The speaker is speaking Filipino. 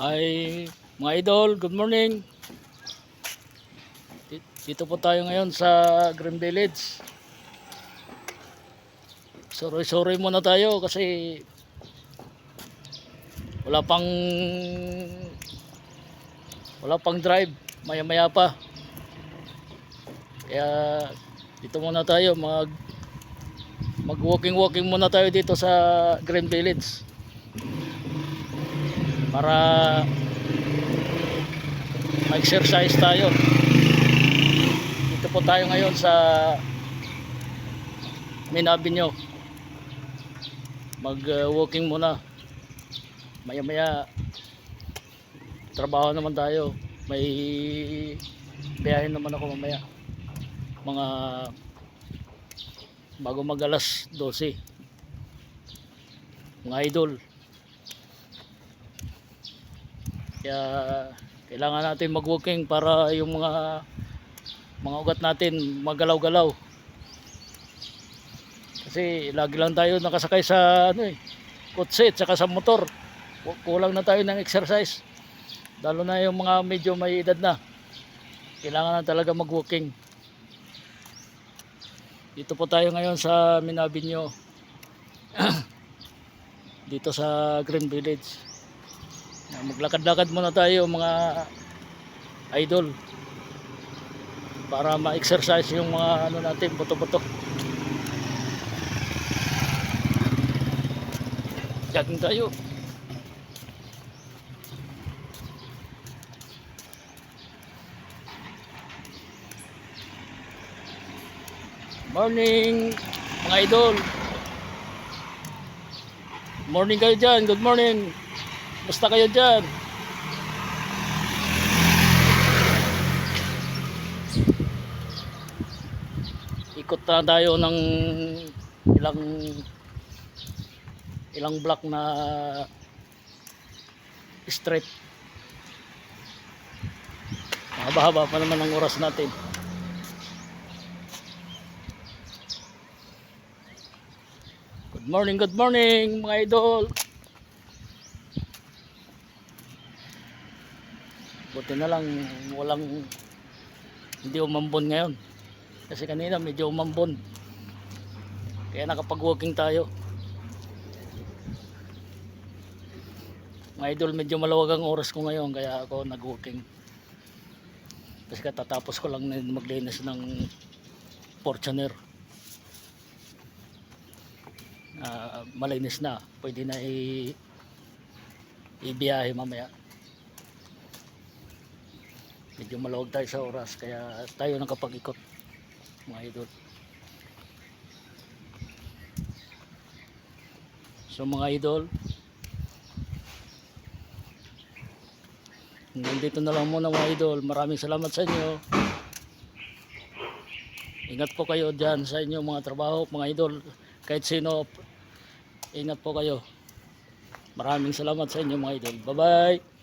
Hi mga idol, good morning. Di- Dito po tayo ngayon sa Green Village. Sorry-sorry muna tayo kasi wala pang wala pang drive, maya-maya pa. Kaya dito muna tayo mag mag walking walking muna tayo dito sa Green Village para ma-exercise tayo. Dito po tayo ngayon sa Main Avenue. Mag walking muna. Maya maya trabaho naman tayo. May biyahin naman ako mamaya. Mga bago mag alas 12 mga idol kaya kailangan natin mag-walking para yung mga mga ugat natin magalaw-galaw. Kasi lagi lang tayo nakasakay sa ano eh kotse at saka sa motor. Ku- kulang na tayo ng exercise. Lalo na yung mga medyo may edad na. Kailangan na talaga mag-walking. Dito po tayo ngayon sa Minabinyo dito sa Green Village maglakad-lakad muna tayo mga idol. Para ma-exercise yung mga ano natin buto-buto. Jogging tayo. Morning mga idol. Morning kayo dyan. Good morning Basta kayo dyan? Ikot na tayo ng ilang ilang block na straight. Mahaba-haba pa naman ang oras natin. Good morning, good morning mga idol. Buti na lang walang hindi umambon ngayon. Kasi kanina medyo umambon. Kaya nakapag-walking tayo. Mga idol, medyo maluwag ang oras ko ngayon kaya ako nag-walking. Kasi katatapos ko lang maglinis ng Fortuner. Ah, malinis na. Pwede na i ibiyahe mamaya medyo maluwag tayo sa oras kaya tayo nakapag-ikot mga idol. So mga idol nandito na lang muna mga idol. Maraming salamat sa inyo. Ingat po kayo dyan sa inyo mga trabaho mga idol. Kahit sino ingat po kayo. Maraming salamat sa inyo mga idol. Bye bye